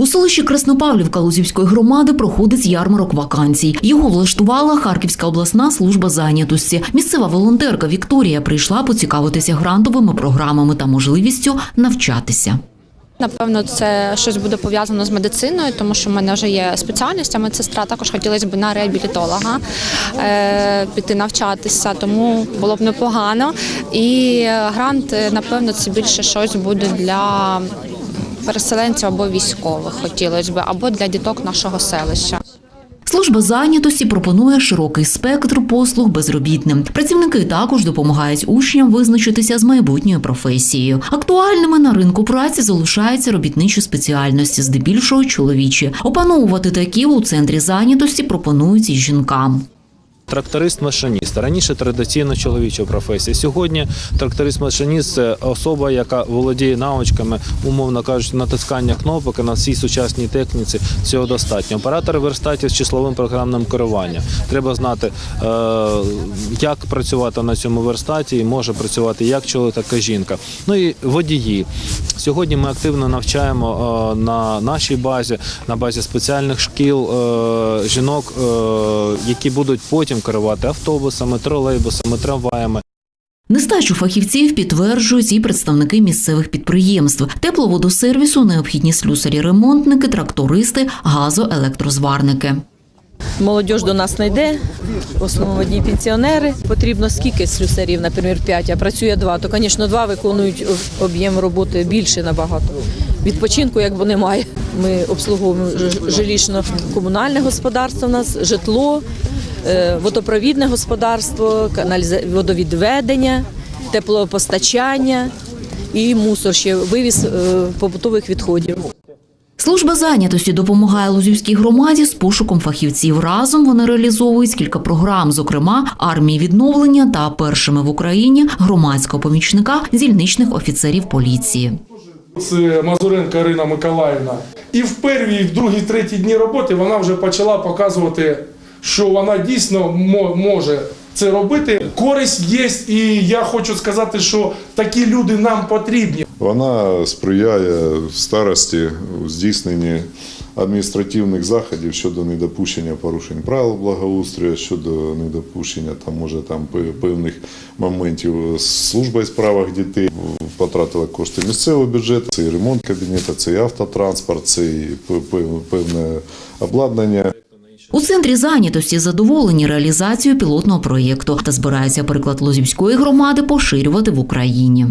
У селищі Краснопавлівка Лузівської громади проходить ярмарок вакансій. Його влаштувала Харківська обласна служба зайнятості. Місцева волонтерка Вікторія прийшла поцікавитися грантовими програмами та можливістю навчатися. Напевно, це щось буде пов'язано з медициною, тому що в мене вже є спеціальність, а медсестра. Також хотілося б на реабілітолога е, піти навчатися, тому було б непогано. І грант, е, напевно, це більше щось буде для переселенців або військових, хотілося б, або для діток нашого селища. Служба зайнятості пропонує широкий спектр послуг безробітним. Працівники також допомагають учням визначитися з майбутньою професією. Актуальними на ринку праці залишаються робітничі спеціальності, здебільшого чоловічі. Опановувати такі у центрі зайнятості пропонують і жінкам. Тракторист-машиніст раніше традиційно чоловіча професія. Сьогодні тракторист-машиніст це особа, яка володіє навичками, умовно кажучи, натискання кнопок на всій сучасній техніці. Цього достатньо. Оператор верстатів з числовим програмним керуванням. Треба знати, е, як працювати на цьому верстаті, і може працювати як чоловік, так і жінка. Ну і водії. Сьогодні ми активно навчаємо е, на нашій базі, на базі спеціальних шкіл е, жінок, е, які будуть потім керувати автобусами, тролейбусами, трамваями. Нестачу фахівців підтверджують і представники місцевих підприємств. Тепловодосервісу необхідні слюсарі-ремонтники, трактористи, газоелектрозварники. Молодіж до нас не йде, в основному одні пенсіонери. Потрібно скільки слюсарів, наприклад, 5, а працює 2, то, звісно, 2 виконують об'єм роботи більше набагато. Відпочинку якби немає. Ми обслуговуємо жилищно-комунальне господарство, у нас житло, е, водопровідне господарство, водовідведення, теплопостачання і мусор ще вивіз е, побутових відходів. Служба зайнятості допомагає Лузівській громаді з пошуком фахівців. Разом вони реалізовують кілька програм, зокрема армії відновлення та першими в Україні громадського помічника дільничних офіцерів поліції. Це Мазуренко Ірина Миколаївна. І в перві, і в другій, в третій дні роботи вона вже почала показувати, що вона дійсно мо- може це робити. Користь є, і я хочу сказати, що такі люди нам потрібні. Вона сприяє старості у здійсненні адміністративних заходів щодо недопущення порушень правил благоустрою, щодо недопущення там, може, там, пе- певних моментів з службою з справах дітей. Потратила кошти місцевого бюджету, це і ремонт кабінету, це і автотранспорт, це і пе- пе- певне обладнання. У центрі зайнятості задоволені реалізацією пілотного проєкту та збираються приклад Лозівської громади поширювати в Україні.